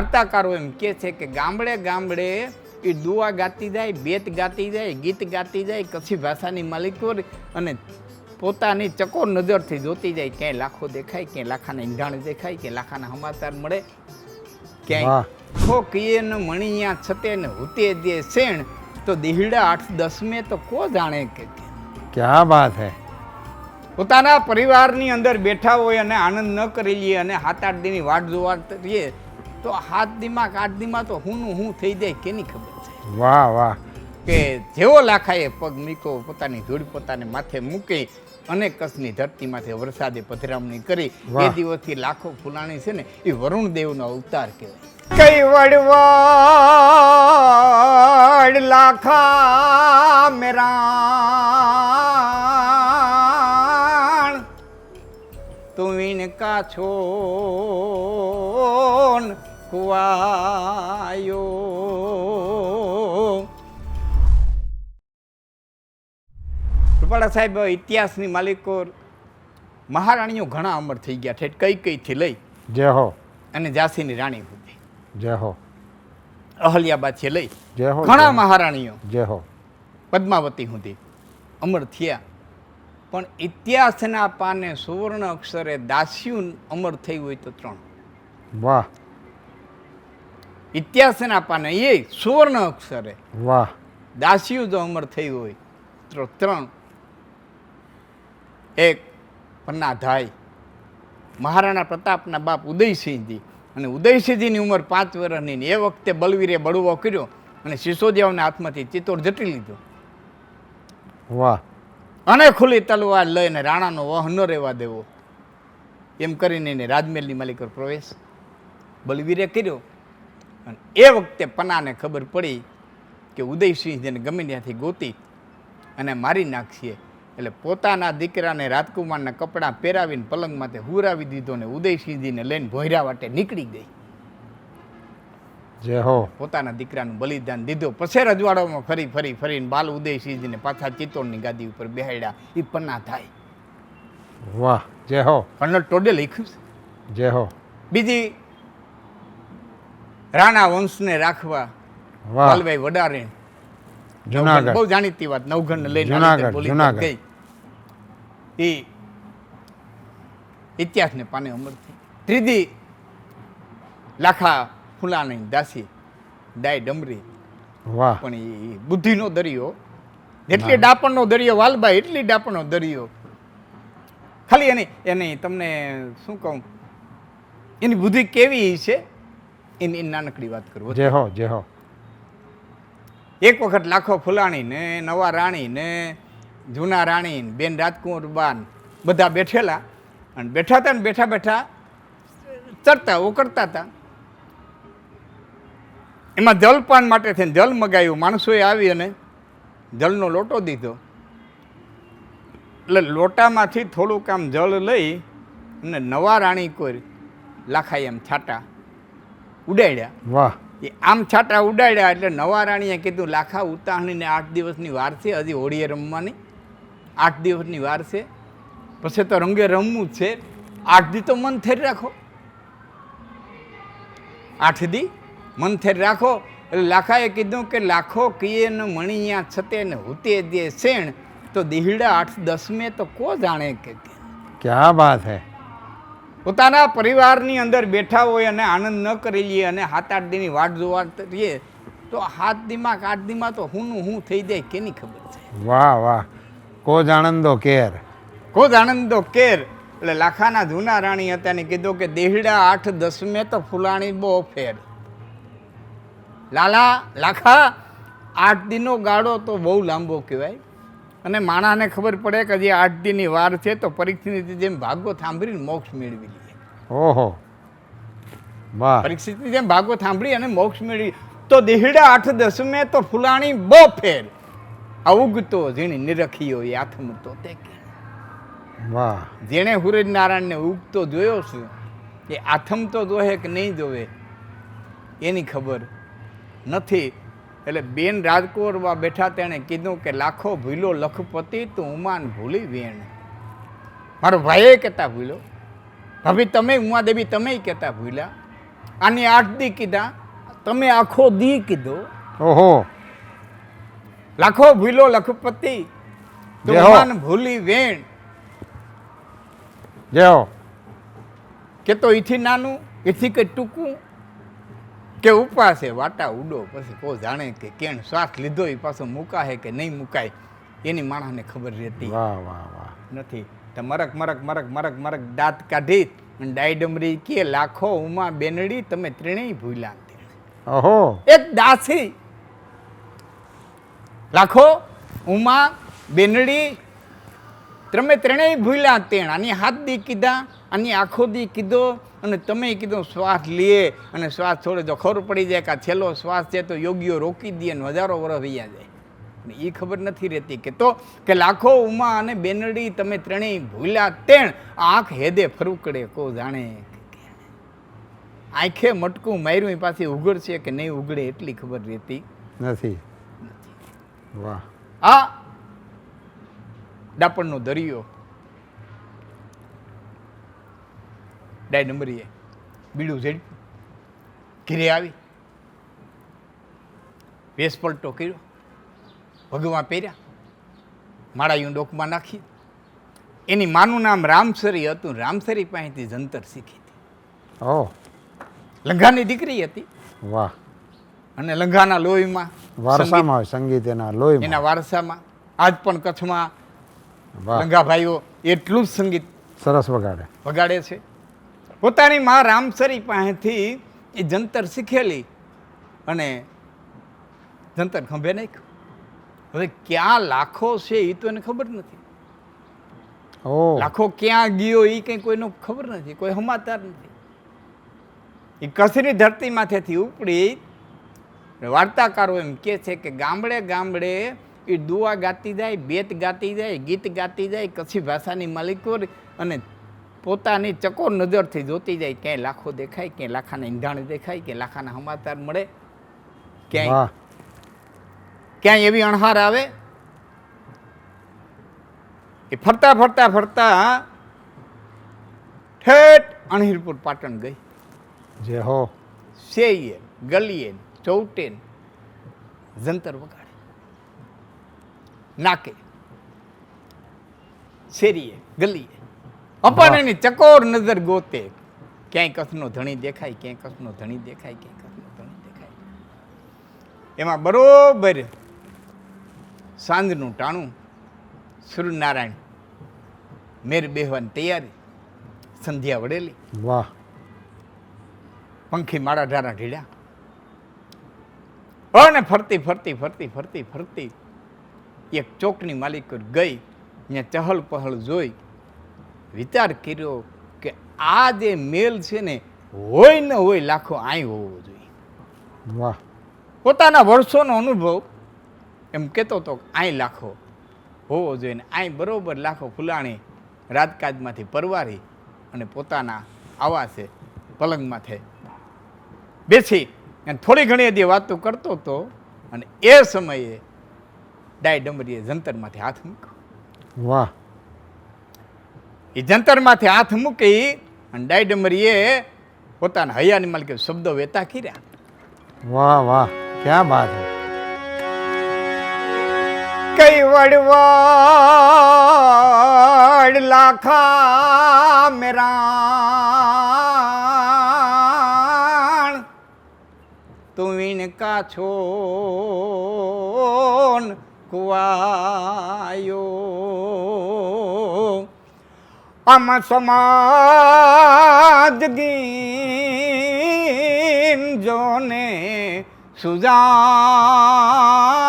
વાર્તાકારો એમ કહે છે કે ગામડે ગામડે એ દુઆ ગાતી જાય બેત ગાતી જાય ગીત ગાતી જાય કચ્છી ભાષાની માલિકો અને પોતાની ચકોર નજરથી જોતી જાય ક્યાંય લાખો દેખાય ક્યાંય લાખાના ઈંધાણ દેખાય ક્યાંય લાખાના સમાચાર મળે. ક્યાંય ખો કીએ ને મણિયા છતે ને હુતે દે શેણ. તો દિહડા આઠ દસમે તો કો જાણે કે. ક્યાં વાત હે? પોતાના પરિવારની અંદર બેઠા હોય અને આનંદ ન કરી લઈએ અને સાત આઠ દીની વાટ જોવા રહીએ તો હાથ દીમાં આઠ દીમાં તો હુંનું હું થઈ જાય કેની ખબર છે? વાહ વાહ. કે જેવો લાખાએ પગ મીકો પોતાની ધૂળ પોતાને માથે મૂકી અને કચ્છની ધરતીમાંથી વરસાદે પધરામણી કરી એ દિવસથી લાખો ફૂલાણી છે ને એ વરુણ દેવનો અવતાર કહેવાય. કઈ વડવાડ લાખા મેરાણ. તું ઇનકા છો કુવાયો રૂપાળા સાહેબ ઇતિહાસની માલિકો મહારાણીઓ ઘણા અમર થઈ ગયા ઠેઠ કઈ કઈથી લઈ? જય હો. અને ઝાંસીની રાણી સુધી. જય હો. અહલ્યાબાદથી લઈ. જય હો. ઘણા મહારાણીઓ જય હો. પદ્માવતી સુધી અમર થયા. પણ ઇતિહાસના પાને સુવર્ણ અક્ષરે દાસ્યું અમર થયું હોય તો ત્રણ. વાહ. ઇતિહાસના પાને એ સુવર્ણ અક્ષરે. વાહ. દાસીઓ જો અમર થયું હોય તો ત્રણ. એક પન્નાધાઈ મહારાણા પ્રતાપના બાપ ઉદયસિંહજી. અને ઉદયસિંહજીની ઉંમર પાંચ વર્ષની એ વખતે બલવીરે બળવો કર્યો અને સિસોદિયાઓના હાથમાંથી ચિત્તોડ જટી લીધો. વાહ. અને ખુલ્લી તલવાર લઈને રાણાનો વહ ન રહેવા દેવો. એમ કરીને એને રાજમહેલની માલિક પર પ્રવેશ. બલવીરે કર્યો. અને એ વખતે પનાને ખબર પડી કે ઉદયસિંહ જેને ગમે ત્યાંથી ગોતી અને મારી નાખશે. એટલે પોતાના દીકરાને રાજકુમારના કપડાં પહેરાવીને પલંગ માથે હુરાવી દીધો ને ઉદયસિંહજીને લઈને ભોયરા વાટે નીકળી ગઈ. જે હો. પોતાના દીકરાનું બલિદાન દીધો. પછી રજવાડામાં ફરી ફરી ફરીને બાલ ઉદયસિંહજીને પાછા ચિત્તોડની ગાદી ઉપર બેહાડ્યા એ પન્ના થાય. વાહ જય હો. કર્નલ ટોડે લખ્યું છે. જય હો. બીજી રાણા વંશને રાખવા પાલભાઈ વડારે જુનાગઢ. બહુ જાણીતી વાત નવઘણ લઈને જુનાગઢ, જુનાગઢ. ગઈ. એ ઇતિહાસને પાને અમર થઈ. ત્રીજી લાખા ફૂલાણી દાસી ડાય ડમરી. વાહ. પણ એ બુદ્ધિનો દરિયો એટલી ડાપણનો દરિયો વાલભાઈ એટલી ડાપણનો દરિયો. ખાલી એની એની તમને શું કહું? એની બુદ્ધિ કેવી છે? એની નાનકડી વાત કરું જે હો જે હો. એક વખત લાખો ફુલાણી ને નવા રાણી ને જૂના રાણી ને બેન રાજકુંવર બાન બધા બેઠેલા અને બેઠા હતા ને બેઠા બેઠા ચરતા ઉકળતા હતા એમાં જલપાન માટે થઈને જલ મગાવ્યું માણસોએ આવી અને જલનો લોટો દીધો. એટલે લોટામાંથી થોડુંક આમ જળ લઈ અને નવા રાણી કોઈ લાખાય એમ છાટા. ઉડાડ્યા. વાહ. એ આમ છાટા ઉડાડ્યા એટલે નવા રાણીએ કીધું લાખા ઉતાહણીને આઠ દિવસની વાર છે હજી હોળીએ રમવાની. આઠ દિવસની વાર છે. પછી તો રંગે રમવું જ છે. આઠ દી તો મન થેર રાખો. આઠ દી મન થેર રાખો. એટલે લાખાએ કીધું કે લાખો કીએ ને મણિયા છતે ને હુતે દે શેણ. તો દિહડા આઠ દસમે તો કો જાણે કે કે. ક્યાં વાત હે? પોતાના પરિવારની અંદર બેઠા હોય અને આનંદ ન કરી લઈએ અને સાત આઠ દીની વાટ જોવા રહીએ તો સાત દીમાં આઠ દીમાં તો હું હું થઈ જાય કેની ખબર છે? વાહ વાહ. કોજ આનંદો કેર? કોજ આનંદો કેર? એટલે લાખાના જૂના રાણી હતા ને કીધું કે દેહડા આઠ દસમે તો ફૂલાણી બહુ ફેર. લાલા લાખા આઠ દીનો ગાળો તો બહુ લાંબો કહેવાય. અને માણાને ખબર પડે કે જે આઠ દીની વાર છે તો પરીક્ષિતની જેમ ભાગો સાંભળીને મોક્ષ મેળવી ઓહો. વાહ. પરીક્ષિતની જેમ ભાગો થાંભળી અને મોક્ષ મેળવી. તો દેહડા આઠ દસમે તો ફૂલાણી બહુ ફેર. આ ઉગતો જેણે નિરખીયો એ આથમતો તે કે વાહ. જેણે હુરજ નારાયણને ઉગતો જોયો છે એ આથમતો જોહે કે નહીં જોવે? એની ખબર નથી. એટલે બેન રાજકોરમાં બેઠા તેણે કીધું કે લાખો ભૂલો લખપતિ તું ઉમાન ભૂલી વેણ. મારો ભાઈએ કહેતા ભૂલો. ભાભી તમે ઉમા દેવી તમે કહેતા ભૂલ્યા. આની આઠ દી કીધા. તમે આખો દી કીધો. ઓહો. લાખો ભૂલો લખપતિ. તુમાન ભૂલી વેણ. જેઓ કે તો ઈથી નાનું એથી કઈ ટૂંકું. કે ઉપાસે વાટા ઉડો પછી કો જાણે કે કેણ શ્વાસ લીધો એ પાછો મુકાય કે નહીં મુકાય એની માણસને ખબર રહેતી વાહ વાહ વાહ. નથી. તો મરક મરક મરક મરક મરક દાંત કાઢી અને ડાયડમરી કે લાખો ઉમા બેનડી તમે ત્રણેય ભૂલા. ઓહો. એક દાસી લાખો ઉમા બેનડી તમે ત્રણેય ભૂલ્યા તેણ આની હાથ દી કીધા આની આખો દી કીધો અને તમે કીધો શ્વાસ લે અને શ્વાસ છોડે તો ખબર પડી જાય કે આ છેલ્લો શ્વાસ છે તો યોગીઓ રોકી દે અને હજારો વર્ષ વૈયા જાય. પણ એ ખબર નથી રહેતી કે તો કે લાખો ઉમા અને બેનડી તમે ત્રણેય ભૂલ્યા તેણ આંખ હેદે ફરુકડે કો જાણે આંખે મટકું માર્યું એ પાછી ઉઘડશે કે નહીં ઉઘડે એટલી ખબર રહેતી. નથી. વાહ. આ ડાપણનો દરિયો. ડાય નંબરીએ બીડું ઝેડ ઘેરે આવી. વેસ પલટો કર્યો. ભગવા પહેર્યા. માળાયું ડોકમાં નાખી. એની માનું નામ રામસરી હતું. રામસરી પાસેથી જંતર શીખી હતી. લંઘાની દીકરી હતી. વાહ. અને લંઘાના લોહીમાં વારસામાં હોય સંગીત એના લોહી એના વારસામાં. આજ પણ કચ્છમાં લંઘા ભાઈઓ એટલું જ સંગીત સરસ વગાડે. વગાડે છે. પોતાની મા રામસરી પાસેથી એ જંતર શીખેલી અને જંતર ખંભે નાખ્યું. હવે ક્યાં લાખો છે એ તો એને ખબર નથી. લાખો ક્યાં ગયો એ કંઈ કોઈનો ખબર નથી કોઈ સમાચાર નથી. એ કચ્છની ધરતીમાંથી ઉપડી વાર્તાકારો એમ કહે છે કે ગામડે ગામડે એ દુઆ ગાતી જાય બેત ગાતી જાય ગીત ગાતી જાય કચ્છી ભાષાની માલિકો અને પોતાની ચકોર નજરથી જોતી જાય ક્યાંય લાખો દેખાય ક્યાંય લાખાના ઈંધાણ દેખાય કે લાખાના સમાચાર મળે. ક્યાંય ક્યાંય એવી અણહાર આવે? એ ફરતા ફરતા ફરતા ઠેઠ અણહીરપુર પાટણ ગઈ. જે હો. સેયે ગલીએ ચૌટેન જંતર વગાડે. નાકે. શેરીએ ગલીએ. અપાણીની ચકોર નજર ગોતે. ક્યાંય કસનો ધણી દેખાય ક્યાંય કસનો ધણી દેખાય ક્યાંય કસનો ધણી દેખાય. એમાં બરોબર સાંજનું ટાણું. સૂર્યનારાયણ મેર બેહવાની તૈયારી. સંધ્યા વડેલી વાહ. પંખી મારા ઢારા ઢીડ્યા અને ફરતી ફરતી ફરતી ફરતી ફરતી એક ચોકની માલિક ગઈ. ને ચહલ પહલ જોઈ. વિચાર કર્યો કે આ જે મેલ છે ને હોય ન હોય લાખો આય હોવો જોઈએ. વાહ. પોતાના વર્ષોનો અનુભવ એમ કહેતો હતો આય લાખો હોવો જોઈએ ને આય બરોબર લાખો ફૂલાણી રાજકાજમાંથી પરવારી અને પોતાના આવાસે પલંગમાંથી બેસી અને થોડી ઘણી હજી વાતો કરતો હતો અને એ સમયે ડાય ડમરીએ જંતરમાંથી હાથ મૂક્યો. વાહ. એ જંતરમાંથી હાથ મૂકી અને ડાય ડમરીએ પોતાના હૈયાની માલિકે શબ્દો વેતા કર્યા. વાહ વાહ. ક્યાં વાત હે? કઈ વડવાડ લાખા મેરાણ? તું વીણ કાછો કુવાયો. આમ સમાજ ગીન જોને સુજાણ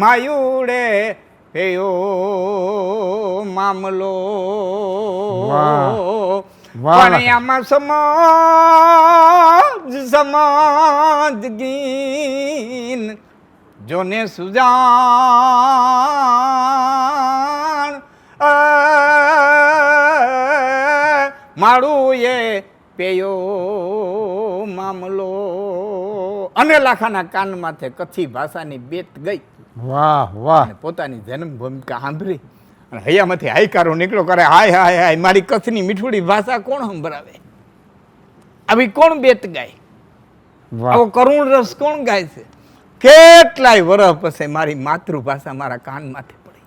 માયુડે પેયો મામલો. પણ આમાં સમાજ સમાજ ગીન. જોને સુજાણ માળું એ પેયો મામલો. અને લાખાના કાનમાંથી કચ્છી ભાષાની બેત ગઈ? વાહ વાહ. પોતાની પોતાની જન્મભૂમિકા સાંભળી અને હૈયામાંથી હાયકારો નીકળો કરે હાય હાય હાય મારી કચ્છની મીઠુડી ભાષા કોણ સંભળાવે? આવી કોણ બેત ગાય? વાહ. આવો કરુણ રસ કોણ ગાય છે? કેટલાય વર્ષ પછી મારી માતૃભાષા મારા કાનમાંથી પડી.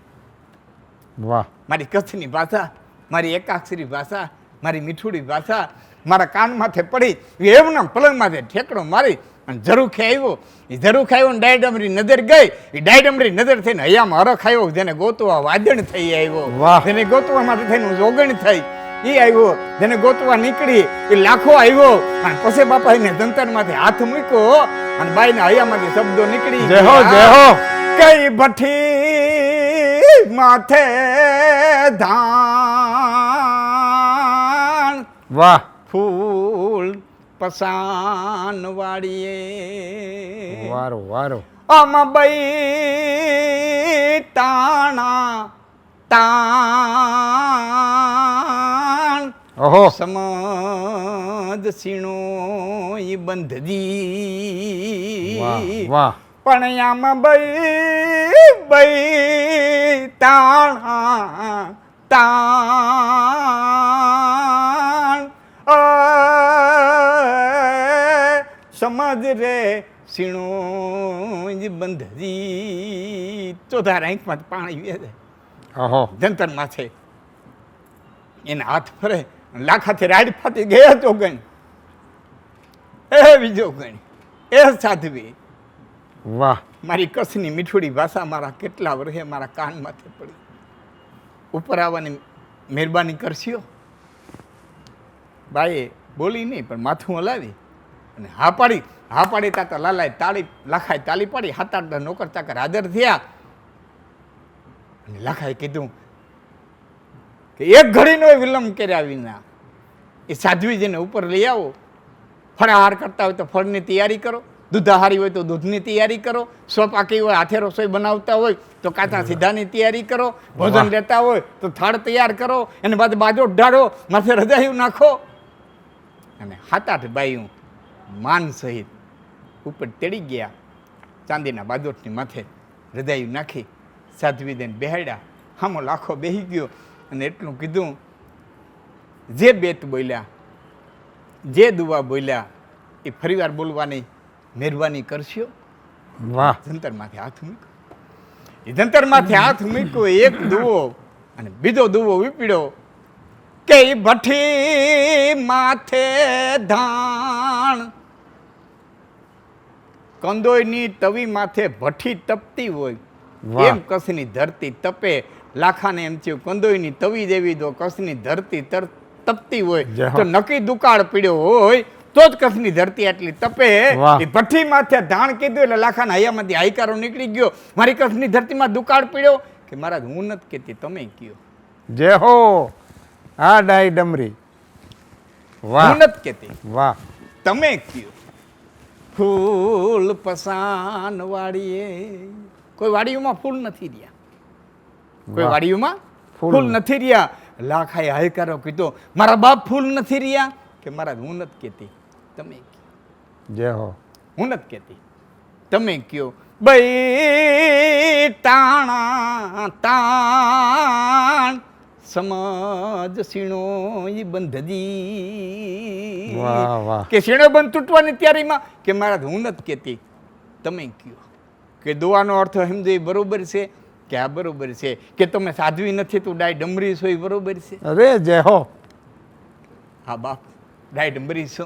વાહ. મારી કચ્છની ભાષા મારી એકાક્ષરી ભાષા મારી મીઠુડી ભાષા મારા કાન માથે પડી. એમના પલંગમાંથી ઠેકડો મારી અને ઝરૂખે આવ્યો. એ જરૂર આવ્યો ને ડાયડમરી નજર ગઈ. એ ડાયડમરી નજર થઈને હૈયામાં હરખ આવ્યો જેને ગોતવા વાદણ થઈ આવ્યો. વાહ. જેને ગોતવા માટે થઈને જોગણ થઈ. એ આવ્યો જેને ગોતવા નીકળી એ લાખો આવ્યો. અને પછી બાપા એને જંતર માથે હાથ મૂક્યો અને બાઈને હૈયામાંથી શબ્દો નીકળી જય હો, જય હો. કઈ ભઠ્ઠી માથે ધાન વાહ. ફૂલ પસાન વાળીએ વારો વારો. આમાં બઈ તાણા તાણ. ઓહો. સમદ સીણો ઈ બંધજી. વાહ વાહ. પણ આમ બઈ બઈ તાણા તાણ. સમજ રે સીણો બંધરી. ચોથા રાંકમાં પાણી વે છે ઓહો જંતરમાં છે એના હાથ ફરે લાખાથી રાડ ફાટી ગયા તો ગણ. એ બીજો ગણ. એ સાધવી. વાહ. મારી કચ્છની મીઠુડી ભાષા મારા કેટલા વર્ષે મારા કાન માથે પડી. ઉપર આવવાની મહેરબાની કરશો બાઈએ બોલી નહીં પણ માથું હલાવી અને હા પાડી. હા પાડી તા તો લાલાએ તાળી લાખાએ તાળી પાડી હાથ આઠ નોકર ચાકર હાજર થયા. અને લાખાએ કીધું કે એક ઘડીનો વિલંબ કર્યા વિના એ સાધ્વીજીને ઉપર લઈ આવો. ફળાહાર કરતા હોય તો ફળની તૈયારી કરો દૂધાહારી હોય તો દૂધની તૈયારી કરો સ્વપાકી હોય હાથે રસોઈ બનાવતા હોય તો કાચા સીધાની તૈયારી કરો ભોજન. લેતા હોય તો થાળ તૈયાર કરો એને બાદ બાજો ઢાળો માથે રજાયું નાખો. અને હાથ આઠ બાયું માન સહિત ઉપર તેડી ગયા. ચાંદીના બાજોટની માથે હૃદય નાખી સાધ્વીદેન બેહાડ્યા. હામો લાખો બેહી ગયો અને એટલું કીધું જે બેત બોલ્યા જે દુવા બોલ્યા એ ફરીવાર બોલવાની મહેરબાની કરશો? વાહ. જંતરમાંથી હાથ મૂક્યો. એ જંતરમાંથી હાથ મૂક્યો એક દુવો અને બીજો દુવો વીપડ્યો કે ભઠી માથે ધાણ કંદોયની તવી માથે ભઠ્ઠી તપતી હોય. એમ કસની ધરતી તપે. લાખાને એમ થયું કંદોયની તવી દેવી દો કસની ધરતી તપતી હોય. તો નક્કી દુકાળ પીડ્યો હોય તો જ કસની ધરતી આટલી તપે. એ ભઠ્ઠી માથે ધાણ કીધું એટલે લાખાના હૈયામાંથી હાઈકારો નીકળી ગયો. મારી કસની ધરતીમાં દુકાળ પીડ્યો? કે મહારાજ હું નથી કહેતી તમે કયો. જે હો. આ ડાઈ ડમરી. વાહ. હું નથી કહેતી. વાહ. તમે કયો. ફૂલ પસાન વાડીએ કોઈ વાડીઓમાં ફૂલ નથી રહ્યા. કોઈ વાડીઓમાં ફૂલ. નથી રહ્યા. લાખાએ હાયકારો કીધો મારા બાપ ફૂલ નથી રહ્યા. કે મારા હું નથી કહેતી. તમે જે હો. હું નથી કહેતી. તમે કયો. બઈ તાણા તાણ સમજ સીણો ઈ વાહ કે શીણો બંધ તૂટવાની તૈયારીમાં? કે મારા હું નથી કહેતી. તમે કયો. કે દુવાનો અર્થ સમજો બરોબર છે કે આ બરોબર છે? કે તમે સાધવી નથી તું ડાય ડમરી છો એ બરોબર છે? અરે જય હો. હા બાપ ડાય ડમરી છો.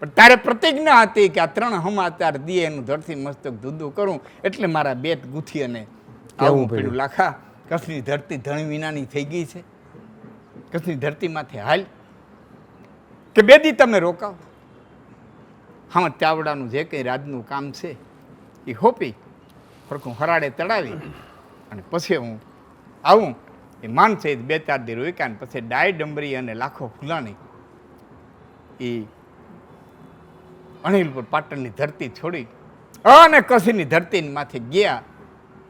પણ તારે પ્રતિજ્ઞા હતી કે આ ત્રણ હમાચાર દીએ એનું ધરતી મસ્તક ધૂધું કરું. એટલે મારા બેત ગૂંથી અને આવું. પડ્યું લાખા. કચ્છની ધરતી ધણ વિનાની થઈ ગઈ છે. કચ્છની ધરતીમાંથી હાલ કે બેદી તમે રોકાવ. હા ચાવડાનું જે કંઈ રાજનું કામ છે એ હોપી, ફરકું હરાડે તળાવી અને પછી હું આવું. એ માન સહિત બે ચાર દી રોક્યા અને પછી ડાય ડમરી અને લાખો ફૂલાણી એ અણિલપુર પાટણની ધરતી છોડી અને કસીની ધરતીમાંથી માથે ગયા,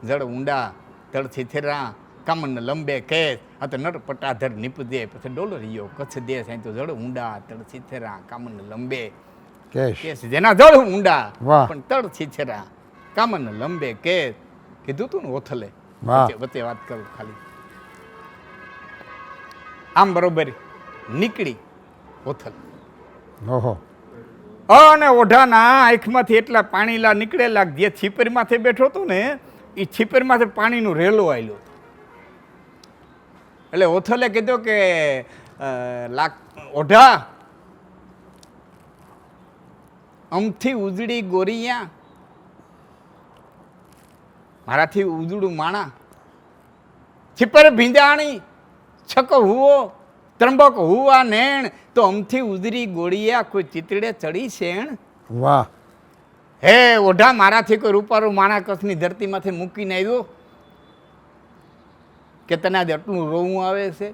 જળ ઊંડા જળ થેરા કામન લંબે કેસ આ તો નર પટાધર નીપજે પછી ડોલરીયો કચ્છ દેશ અહીં તો જળ ઊંડા તળથી થેરા કામન લંબે કેસ જેના જળ ઊંડા પણ તળ છીછરા કામન લંબે કેસ કીધું તું ને ઓથલે. વચ્ચે વચ્ચે વાત કરું ખાલી. આમ બરોબર નીકળી ઓથલ. ઓહો. અને ઓઢાના આંખમાંથી એટલા પાણીલા નીકળેલા જે છીપરીમાંથી બેઠો હતો ને એ છીપરમાંથી પાણીનું રેલો આવેલો એટલે ઓથલે કીધું કે લાક, ઓઢા, અમથી ઉજળી ગોરિયા, મારાથી ઉજળું માણા, છીપર ભીંજાણી, છક હુવો, ત્રંબક હુવા નેણ, તો અમથી ઉજરી ગોળિયા કોઈ ચિતડે ચડી શેણ? વાહ. હે ઓઢા મારાથી કોઈ રૂપારું માણા કચ્છની ધરતીમાંથી મૂકીને આવ્યો? કે તને આજે આટલું રોવું આવે છે?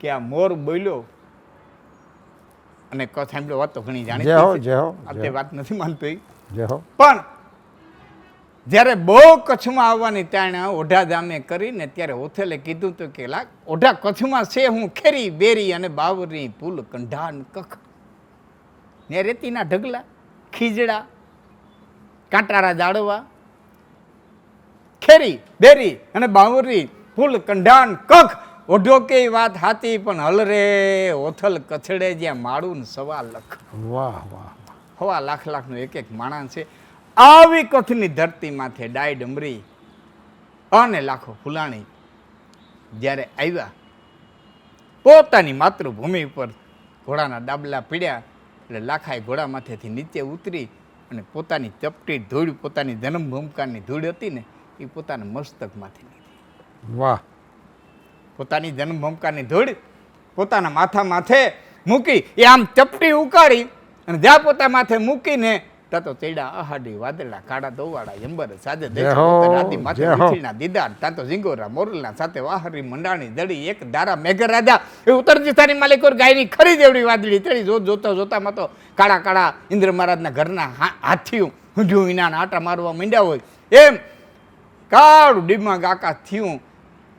કે આ મોર બોલ્યો? અને કચ્છ સાંભળ્યો વાત તો ઘણી જાણી હો, વાત નથી માનતો પણ જ્યારે બહુ કચ્છમાં આવવાની ત્યાં ઓઢા જામે કરીને ત્યારે ઓથેલે કીધું તો કે લાગ ઓઢા કચ્છમાં છે હું ખેરી બેરી અને બાવરી પુલ કંઢાન કખ. ને રેતીના ઢગલા. ખીજડા કાંટારા જાડવા ખેરી બેરી અને બાવરી ફૂલ કંઢાન કખ. ઓઢો કે વાત હાતી પણ હલરે ઓથલ કથડે જ્યાં માળું ને સવા લખ. વાહ વાહ હવા લાખ લાખનું એક એક માણસ છે. આવી કથની ધરતી માથે ડાય ડમરી અને લાખો ફૂલાણી જ્યારે આવ્યા પોતાની માતૃભૂમિ ઉપર ઘોડાના ડાબલા પીડ્યા એટલે લાખાએ ઘોડા માથેથી નીચે ઉતરી અને પોતાની ચપટી ધૂળ પોતાની જન્મભૂમિકાની ધૂળ હતી ને એ પોતાના મસ્તકમાંથી લીધી વાહ. પોતાની જન્મભૂમિકાની ધૂળ પોતાના માથા માથે મૂકી એ આમ ચપટી ઉકાળી અને જ્યાં પોતા માથે મૂકીને ત્યાં તો ચેડા અહાડી વાદળા કાળા દોવાળા એમ્બર સાજે જય રાતી માથે દીદાર તો ઝીંગોરા મોરલના સાથે વાહરી મંડાણી દડી એક ધારા મેઘરાજા. એ ઉત્તરજી દિશાની માલિકોર ગાયની ખરી દેવડી વાદળી તેડી જો જોતા જોતામાં તો કાળા કાળા ઇન્દ્ર મહારાજના ઘરના હા- હું વિના આટા મારવા માંડ્યા હોય. એમ કાળું ડીમાં આકાશ થયું.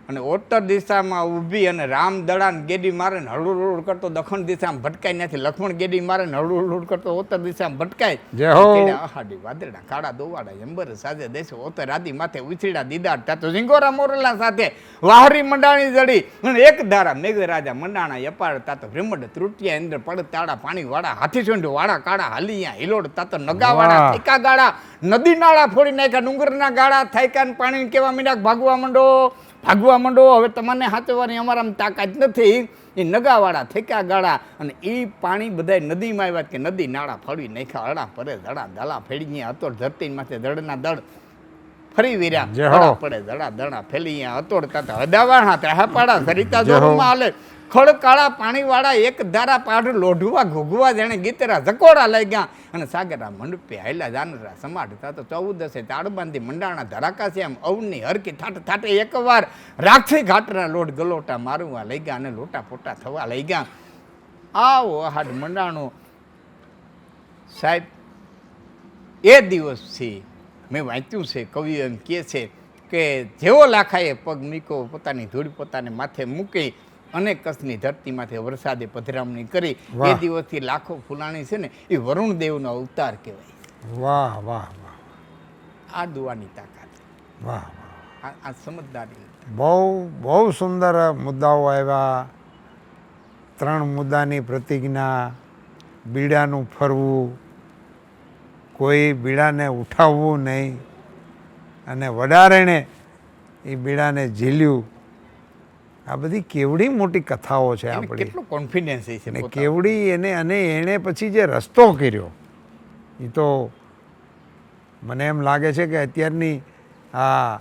અને ઉત્તર દિશામાં ઊભી અને રામ દડાને ગેડી મારે ને હળુડ કરતો દક્ષિણ દિશામાં ભટકાય નથી. લક્ષ્મણ ગેડી મારે ને હળુડ કરતો ઉત્તર દિશામાં ભટકાય. તેડા વાદળા કાળા દોવાડા એમ્બર સાજે દેશે ઓતર આદિ માથે ઉછીડા દીદાર. ત્યાં તો ઝીંગોરા મોરલા સાથે વાહરી મંડાણી જડી અને એક ધારા મેઘરાજા મંડાણા યપાળ તા તો ભ્રમડ ત્રુટિયા ઇન્દ્ર પડ તાળા પાણી વાળા હાથી સુંઢ વાળા કાળા હાલીયા હિલોડ. તા તો નગાવાળા ઠીકા ગાળા નદી નાળા ફોડી નાખ્યા ડુંગરના ગાળા થાયકા ને પાણી કેવા મીંડા ભાગવા માંડો? ભાગવા માંડો હવે તમને હાથવાની અમારામાં તાકાત નથી. એ નગાવાળા ઠેકા ગાળા અને એ પાણી બધા નદીમાં આવ્યા કે નદી નાળા ફળવી નાખ્યા અડા પરે ધડા દલા ફેડી ગયા હતો ધરતી માથે ધડના દળ ફરી વીર્યા પડે ધડા દડા ફેલી ગયા હતોડતા હદાવાણા હદાવાળા ત્રાહાપાડા સરિતા જોરમાં હાલે ખડ કાળા પાણીવાળા એક ધારા પાડ લોઢવા ઘોઘવા જેણે ગીતરા ઝકોડા લઈ ગયા અને સાગરા મંડપે હાયલા જાનરા સમાટ તા ચૌદસે તાળબાંધી મંડાણા ધરાકાશે આમ અવની હરકી થાટ થાટે એકવાર રાખી ઘાટના લોટ ગલોટા મારવા લઈ ગયા અને લોટા પોટા થવા લઈ ગયા. આવો હાડ મંડાણો. સાહેબ, એ દિવસથી મેં વાંચ્યું છે, કવિ એમ કહે છે કે જેવો લાખાએ પગ મૂક્યો, પોતાની ધૂળ પોતાને માથે મૂકી અને કચ્છની ધરતીમાંથી વરસાદે પધરામણી કરી એ દિવસથી લાખો ફૂલાણી છે ને એ વરુણ દેવનો અવતાર કહેવાય. વાહ વાહ વાહ. આ દુવાની તાકાત. વાહ. આ આ સમજદારી. બહુ બહુ સુંદર મુદ્દાઓ આવ્યા. ત્રણ મુદ્દાની પ્રતિજ્ઞા બીડાનું ફરવું. કોઈ બીડાને ઉઠાવવું નહીં. અને વડારેણે એ બીડાને ઝીલ્યું. આ બધી કેવડી મોટી કથાઓ છે આપણી. કેટલો કોન્ફિડન્સ છે અને કેવડી એને અને એણે પછી જે રસ્તો કર્યો એ તો મને એમ લાગે છે કે અત્યારની આ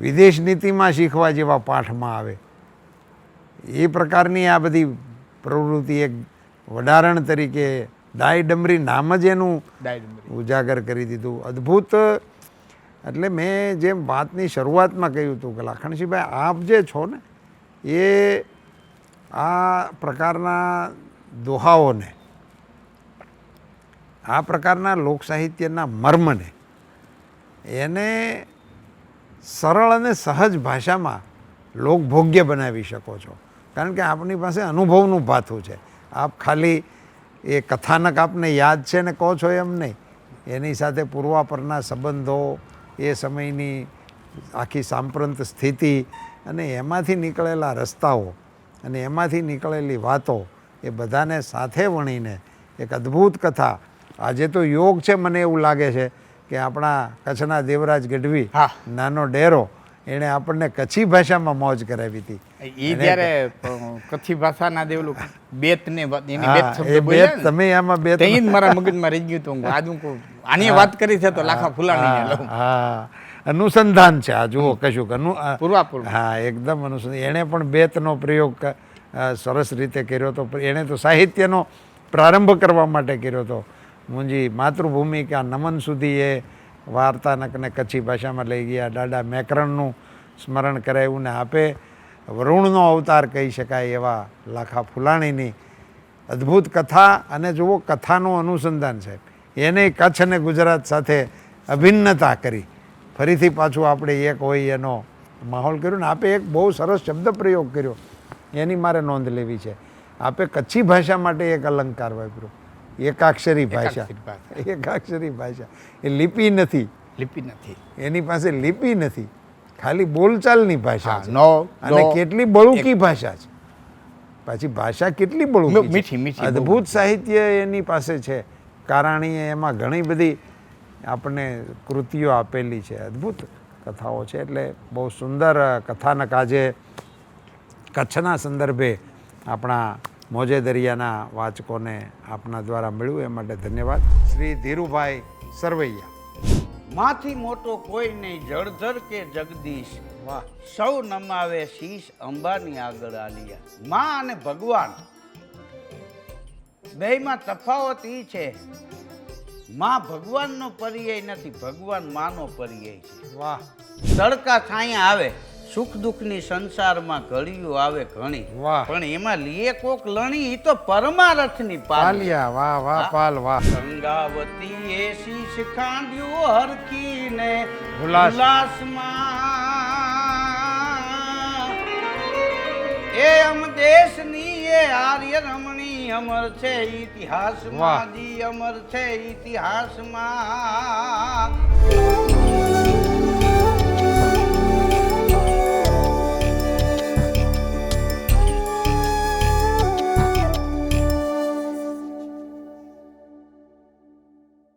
વિદેશ નીતિમાં શીખવા જેવા પાઠમાં આવે. એ પ્રકારની આ બધી પ્રવૃત્તિ એક વડારણ તરીકે ડાય ડમરી નામ જ એનું ઉજાગર કરી દીધું. અદ્ભુત એટલે મેં જેમ વાતની શરૂઆતમાં કહ્યું હતું કે લાખણસિંહભાઈ આપ જે છો ને, એ આ પ્રકારના દોહાઓને, આ પ્રકારના લોકસાહિત્યના મર્મને, એને સરળ અને સહજ ભાષામાં લોકભોગ્ય બનાવી શકો છો. કારણ કે આપની પાસે અનુભવનું ભાથું છે. આપ ખાલી એ કથાનક આપને યાદ છે ને કહો છો એમ નહીં. એની સાથે પૂર્વાપરના સંબંધો એ સમયની આખી સાંપ્રંત સ્થિતિ અને એમાંથી નીકળેલા રસ્તાઓ અને એમાંથી નીકળેલી વાતો એ બધાને સાથે વણીને એક અદ્ભુત કથા આજે તો યોગ છે મને એવું લાગે છે કે આપણા કચ્છના દેવરાજ ગઢવી હા. નાનો ડેરો એણે આપણને કચ્છી ભાષામાં મોજ કરાવી હતી. એ જ્યારે કચ્છી ભાષાના દેવલું બેત ને એની બેત શબ્દ બોલ્યા તમે આમાં બેત ત્યાં મારા મગજમાં રહી ગયું હતું. આજ હું આની વાત કરી છે તો લાખા ફૂલાણી હા, અનુસંધાન છે આ જુઓ કશુંક અનુ પૂર્વાપૂર્વ. હા એકદમ અનુસંધાન. એણે પણ બેતનો પ્રયોગ સરસ રીતે કર્યો હતો. એણે તો સાહિત્યનો પ્રારંભ કરવા માટે કર્યો હતો. મુંજી માતૃભૂમિ કે આ નમન સુધી એ વાર્તાનકને કચ્છી ભાષામાં લઈ ગયા. દાદા મેકરણનું સ્મરણ કરાવ્યું ને આપે. વરુણનો અવતાર કહી શકાય એવા લાખા ફુલાણીની અદ્ભુત કથા અને જુઓ કથાનું અનુસંધાન છે. એને કચ્છ અને ગુજરાત સાથે અભિન્નતા કરી. ફરીથી પાછું આપણે એક હોય એનો માહોલ કર્યો ને આપે એક બહુ સરસ શબ્દ પ્રયોગ કર્યો. એની મારે નોંધ લેવી છે. આપે કચ્છી ભાષા માટે એક અલંકાર વાપર્યો. એકાક્ષરી ભાષા. એકાક્ષરી ભાષા. એ લિપિ નથી. લિપિ નથી. એની પાસે લિપિ નથી. ખાલી બોલચાલની ભાષા નો, અને કેટલી બળુકી ભાષા છે. પાછી ભાષા કેટલી બળુકી મીઠી, મીઠી, અદ્ભુત સાહિત્ય એની પાસે છે. કારાણીએ એમાં ઘણી બધી આપણને કૃતિઓ આપેલી છે. અદ્ભુત કથાઓ છે. એટલે બહુ સુંદર કથાનક આજે કચ્છના સંદર્ભે આપણા મોજે દરિયાના વાચકોને આપના દ્વારા મળ્યું. એ માટે ધન્યવાદ. શ્રી ધીરુભાઈ સરવૈયા. માથી મોટો કોઈ નહીં જળધર કે જગદીશ. વાહ. સૌ નમાવે શીશ અંબાની આગળ આલિયા. માં અને ભગવાન. બેયમાં તફાવત એ છે માં ભગવાનનો પર્યાય નથી ભગવાન માનો પર્યાય છે. વાહ. તડકા છાયા આવે. સુખ દુઃખની સંસારમાં ઘડીઓ આવે ઘણી. પણ એમાં લીએ કોક લણી તો પરમારથની પાલી પાલિયા વાહ વાહ પાલ વાહ. ગંગાવતી એ શીશ ખાંડ્યું હરખીને ઉલ્લાસમાં. એ અમ દેશની એ આર્ય રમણી અમર છે. ઇતિહાસમાં જી અમર છે ઇતિહાસમાં.